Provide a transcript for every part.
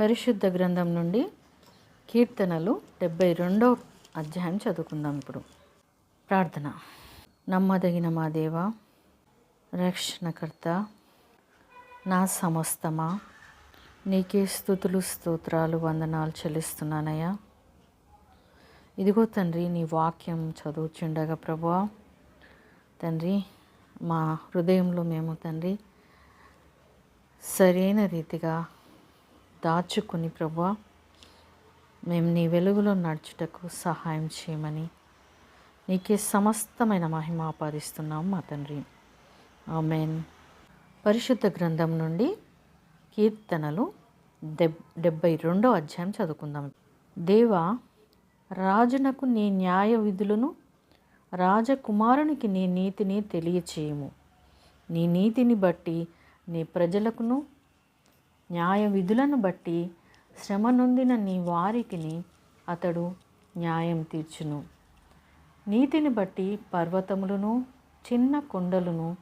పరిశుద్ధ గ్రంథం నుండి కీర్తనలు డెబ్బై రెండో అధ్యాయం చదువుకుందాం ఇప్పుడు. ప్రార్థన. నమ్మదగిన మా దేవ రక్షణకర్త నా సమస్తమా నీకే స్థుతులు స్తోత్రాలు వందనాలు చెల్లిస్తున్నానయ్యా. ఇదిగో తండ్రి నీ వాక్యం చదువుచుండగా ప్రభువా. తండ్రి మా హృదయంలో మేము తండ్రి సరైన రీతిగా దాచుకుని ప్రభా మేము నీ వెలుగులో నడుచుటకు సహాయం చేయమని నీకే సమస్తమైన మహిమ ఆపాదిస్తున్నాం మా తండ్రి. ఆమెన్. పరిశుద్ధ గ్రంథం నుండి కీర్తనలు డెబ్ డెబ్బై రెండో అధ్యాయం చదువుకుందాం. దేవా రాజునకు నీ న్యాయ విధులను రాజకుమారునికి నీ నీతిని తెలియచేయము. నీ నీతిని బట్టి నీ ప్రజలకును న్యాయ విధులను బట్టి శ్రమ నొందిన నీ వారికిని అతడు న్యాయం తీర్చును. నీతిని బట్టి పర్వతములను చిన్న కొండలను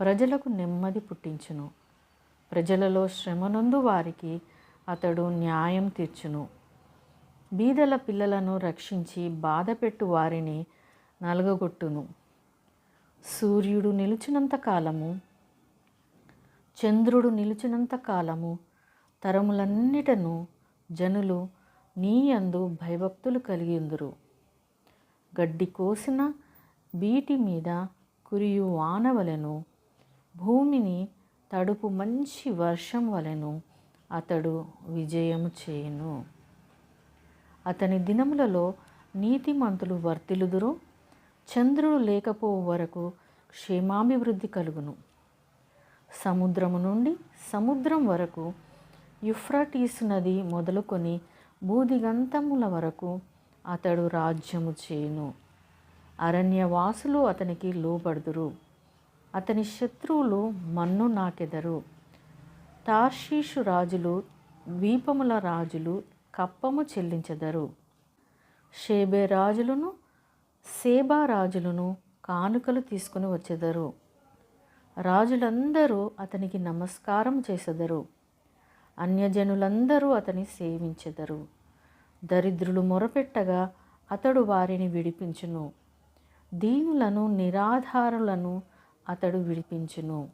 ప్రజలకు నెమ్మది పుట్టించును. ప్రజలలో శ్రమనొందు వారికి అతడు న్యాయం తీర్చును. బీదల పిల్లలను రక్షించి బాధపెట్టు వారిని నలగగొట్టును. సూర్యుడు నిలిచినంత కాలము చంద్రుడు నిలిచినంత కాలము తరములన్నిటను జనులు నీయందు భయభక్తులు కలిగిందురు. గడ్డి కోసిన బీటి మీద కురియు వాన వలెను భూమిని తడుపు మంచి వర్షం వలెను అతడు విజయము చేయును. అతని దినములలో నీతిమంతులు వర్తిలుదురు చంద్రుడు లేకపోవు వరకు క్షేమాభివృద్ధి కలుగును. సముద్రము నుండి సముద్రం వరకు యుఫ్రటీస్ నది మొదలుకొని బూదిగంతముల వరకు అతడు రాజ్యము చేయును. అరణ్యవాసులు అతనికి లోబడుదురు. అతని శత్రువులు మన్ను నాకెదరు. తార్షీషు రాజులు ద్వీపముల రాజులు కప్పము చెల్లించెదరు. షేబే రాజులను సేబా రాజులను కానుకలు తీసుకుని వచ్చెదరు. రాజులందరూ అతనికి నమస్కారం చేసెదరు. అన్యజనులందరూ అతని సేవించెదరు. దరిద్రులు మొరపెట్టగా అతడు వారిని విడిపించును. దీనులను నిరాధారులను అతడు విడిపించును.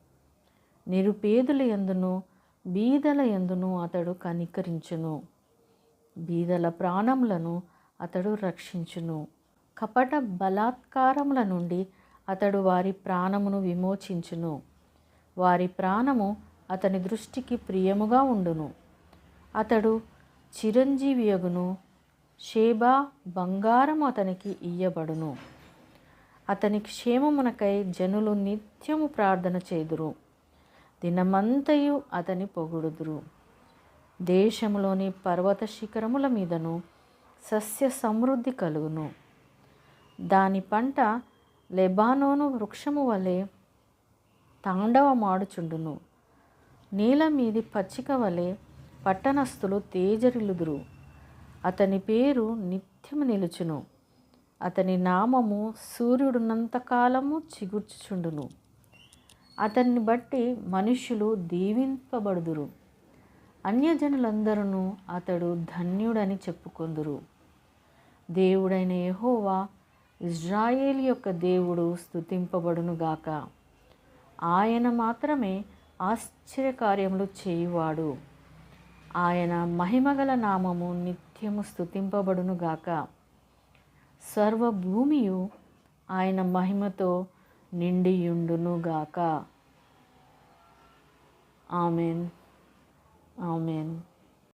నిరుపేదల ఎందును బీదల ఎందును అతడు కనికరించును. బీదల ప్రాణములను అతడు రక్షించును. కపట బలాత్కారముల నుండి అతడు వారి ప్రాణమును విమోచించును. వారి ప్రాణము అతని దృష్టికి ప్రియముగా ఉండును. అతడు చిరంజీవియగును షేబా బంగారము అతనికి ఇయ్యబడును. అతని క్షేమమునకై జనులు నిత్యము ప్రార్థన చేదురు. దినమంతయు అతని పొగుడుదురు. దేశంలోని పర్వత శిఖరముల మీదను సస్య సమృద్ధి కలుగును. దాని పంట లెబానోను వృక్షము వలె తాండవమాడుచుండును. నీల మీది పచ్చిక వలె పట్టణస్థులు తేజరిలుదురు అతని పేరు నిత్యము నిలుచును. అతని నామము సూర్యుడున్నంతకాలము చిగుర్చుచుండును. అతన్ని బట్టి మనుష్యులు దీవింపబడుదురు. అన్యజనులందరూ అతడు ధన్యుడని చెప్పుకొందురు. దేవుడైన యెహోవా ఇజ్రాయేల్ యొక్క దేవుడు స్థుతింపబడునుగాక ఆయన మాత్రమే ఆశ్చర్యకార్యములు చేయువాడు. ఆయన మహిమగల నామము నిత్యము స్థుతింపబడునుగాక సర్వభూమియు ఆయన మహిమతో నిండియుండునుగాక ఆమెన్. ఆమెన్.